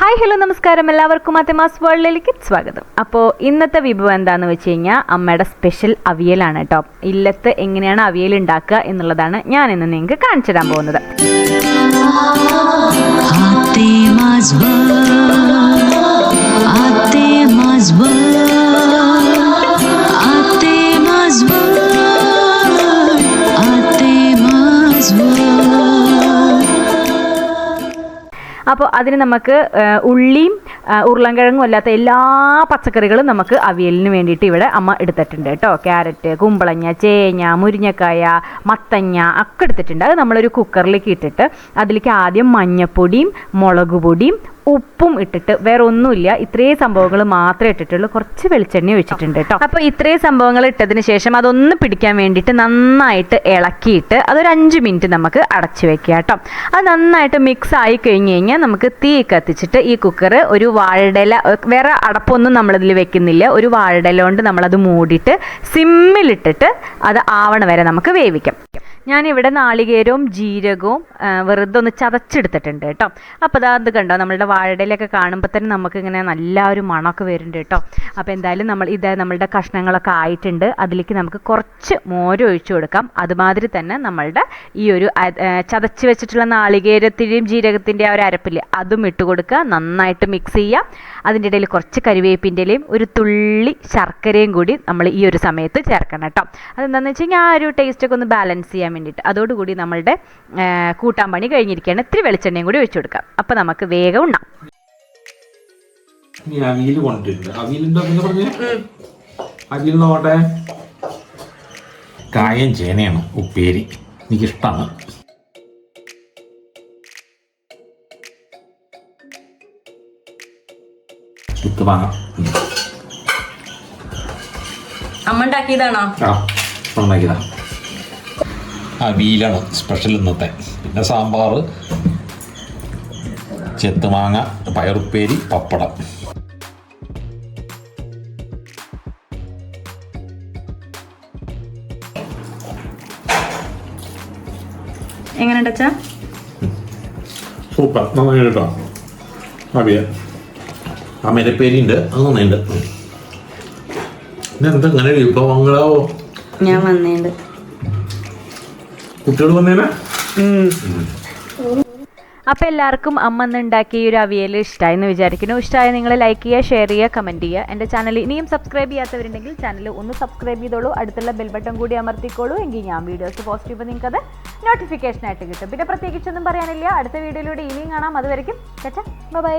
Hi hello നമസ്കാരം. എല്ലാവർക്കും അത്തമാസ് വേൾഡിലേക്ക് സ്വാഗതം. അപ്പോൾ ഇന്നത്തെ വിഭവം എന്താണെന്ന് വെച്ച് കഴിഞ്ഞാൽ അമ്മയുടെ സ്പെഷ്യൽ അവിയലാണ് കേട്ടോ ഇല്ലത്ത് എങ്ങനെയാണ് അവിയൽ ഉണ്ടാക്കുക എന്നുള്ളതാണ് ഞാൻ ഇന്ന് നിങ്ങൾക്ക് കാണിച്ചു തരാൻ പോകുന്നത്. അപ്പോൾ അതിന് നമുക്ക് ഉള്ളിയും ഉരുളൻകിഴങ്ങും അല്ലാത്ത എല്ലാ പച്ചക്കറികളും നമുക്ക് അവിയലിന് വേണ്ടിയിട്ട് ഇവിടെ അമ്മ എടുത്തിട്ടുണ്ട് കേട്ടോ. ക്യാരറ്റ് കുമ്പളങ്ങ ചേന മുരിങ്ങക്കായ മത്തങ്ങ ഒക്കെ എടുത്തിട്ടുണ്ട്. അത് നമ്മളൊരു കുക്കറിലേക്ക് ഇട്ടിട്ട് അതിലേക്ക് ആദ്യം മഞ്ഞപ്പൊടിയും മുളക് പൊടിയും ഉപ്പും ഇട്ടിട്ട് വേറെ ഒന്നുമില്ല. ഇത്രയും സംഭവങ്ങൾ മാത്രമേ ഇട്ടിട്ടുള്ളൂ. കുറച്ച് വെളിച്ചെണ്ണ ഒഴിച്ചിട്ടുണ്ട് കേട്ടോ. അപ്പോൾ ഇത്രയും സംഭവങ്ങൾ ഇട്ടതിന് ശേഷം അതൊന്ന് പിടിക്കാൻ വേണ്ടിയിട്ട് നന്നായിട്ട് ഇളക്കിയിട്ട് അതൊരു അഞ്ച് മിനിറ്റ് നമുക്ക് അടച്ചു വെക്കുക കേട്ടോ. അത് നന്നായിട്ട് മിക്സ് ആയി കഴിഞ്ഞ് കഴിഞ്ഞാൽ നമുക്ക് തീ കത്തിച്ചിട്ട് ഈ കുക്കർ ഒരു വാഴയില വേറെ അടപ്പൊന്നും നമ്മളിതിൽ വെക്കുന്നില്ല. ഒരു വാഴയില കൊണ്ട് നമ്മളത് മൂടിയിട്ട് സിമ്മിലിട്ടിട്ട് അത് ആവണ വരെ നമുക്ക് വേവിക്കാം. ഞാനിവിടെ നാളികേരവും ജീരകവും വെറുതെ ഒന്ന് ചതച്ചെടുത്തിട്ടുണ്ട് കേട്ടോ. അപ്പോൾ അതാ കണ്ടോ നമ്മളുടെ വാഴയിലൊക്കെ കാണുമ്പോൾ തന്നെ നമുക്കിങ്ങനെ നല്ല ഒരു മണമൊക്കെ വരുന്നുണ്ട് കേട്ടോ. അപ്പോൾ എന്തായാലും നമ്മൾ ഇത് നമ്മളുടെ കഷ്ണങ്ങളൊക്കെ ആയിട്ടുണ്ട്. അതിലേക്ക് നമുക്ക് കുറച്ച് മോര് ഒഴിച്ചു കൊടുക്കാം. അതുമാതിരി തന്നെ നമ്മളുടെ ഈ ഒരു ചതച്ച് വെച്ചിട്ടുള്ള നാളികേരത്തിന്റെയും ജീരകത്തിന്റെ ആ ഒരു അരപ്പില്ലേ അതും ഇട്ട് കൊടുക്കുക. നന്നായിട്ട് മിക്സ് ചെയ്യുക. അതിന്റെ ഇടയിൽ കുറച്ച് കരിവേപ്പിന്റെയും ഒരു തുള്ളി ശർക്കരയും കൂടി നമ്മൾ ഈ ഒരു സമയത്ത് ചേർക്കണം കേട്ടോ. അതെന്താണെന്ന് വെച്ചാൽ ആ ഒരു ടേസ്റ്റൊക്കെ ഒന്ന് ബാലൻസ് ചെയ്യാൻ വേണ്ടിയിട്ട്. അതോടുകൂടി നമ്മളുടെ കൂട്ടാൻ പണി കഴിഞ്ഞിരിക്കുകയാണ്. ഇത്തിരി വെളിച്ചെണ്ണയും കൂടി ഒഴിച്ചു കൊടുക്കാം. അപ്പോൾ നമുക്ക് വേഗം ഉണ്ണാം. നീ അവിയൽ കൊണ്ടിട്ടുണ്ട് അവിയലുണ്ടോ പിന്നെ പറഞ്ഞേ? അവിയൽ നോട്ടെ കായം ചേനയാണ് ഉപ്പേരി. എനിക്കിഷ്ടമാണ് വാങ്ങാം. അമ്മ ഉണ്ടാക്കിയതാണോ? ആ ഉണ്ടാക്കിയതാ. അവിയലാണ് സ്പെഷ്യൽ ഇന്നത്തെ. പിന്നെ സാമ്പാർ ചെത്തുമാങ്ങ പയറുപ്പേരി പപ്പടം. എങ്ങനെയുണ്ട് അച്ഛാ? സൂപ്പർ. നന്നായി കേട്ടോ. അവിയ അമരപ്പേരി ഉണ്ട് അത് നന്നായിട്ടുണ്ട് പിന്നെ എന്താ വിഭവങ്ങളോ? ഞാൻ വന്നേണ്ട്. കുട്ടികൾ വന്നേനെ? അപ്പോൾ എല്ലാവർക്കും അമ്മ ഇന്ന് ഉണ്ടാക്കിയ ഈ ഒരു അവിയൽ ഇഷ്ടമായി എന്ന് വിചാരിക്കുന്നു. ഇഷ്ടമായ നിങ്ങൾ ലൈക്ക് ചെയ്യുക ഷെയർ ചെയ്യുക കമന്റ് ചെയ്യുക. എന്റെ ചാനൽ ഇനിയും സബ്സ്ക്രൈബ് ചെയ്യാത്തവരുണ്ടെങ്കിൽ ചാനൽ ഒന്ന് സബ്സ്ക്രൈബ് ചെയ്തോളൂ. അടുത്തുള്ള ബെൽ ബട്ടൺ കൂടി അമർത്തിക്കോളൂ. എങ്കിൽ ഞാൻ വീഡിയോസ് പോസ്റ്റ് ചെയ്യുമ്പോൾ നിങ്ങൾക്ക് അത് നോട്ടിഫിക്കേഷൻ ആയിട്ട് കിട്ടും. പിന്നെ പ്രത്യേകിച്ചൊന്നും പറയാനില്ല. അടുത്ത വീഡിയോയിലൂടെ ഇനിയും കാണാം. അതുവരെയും ബൈ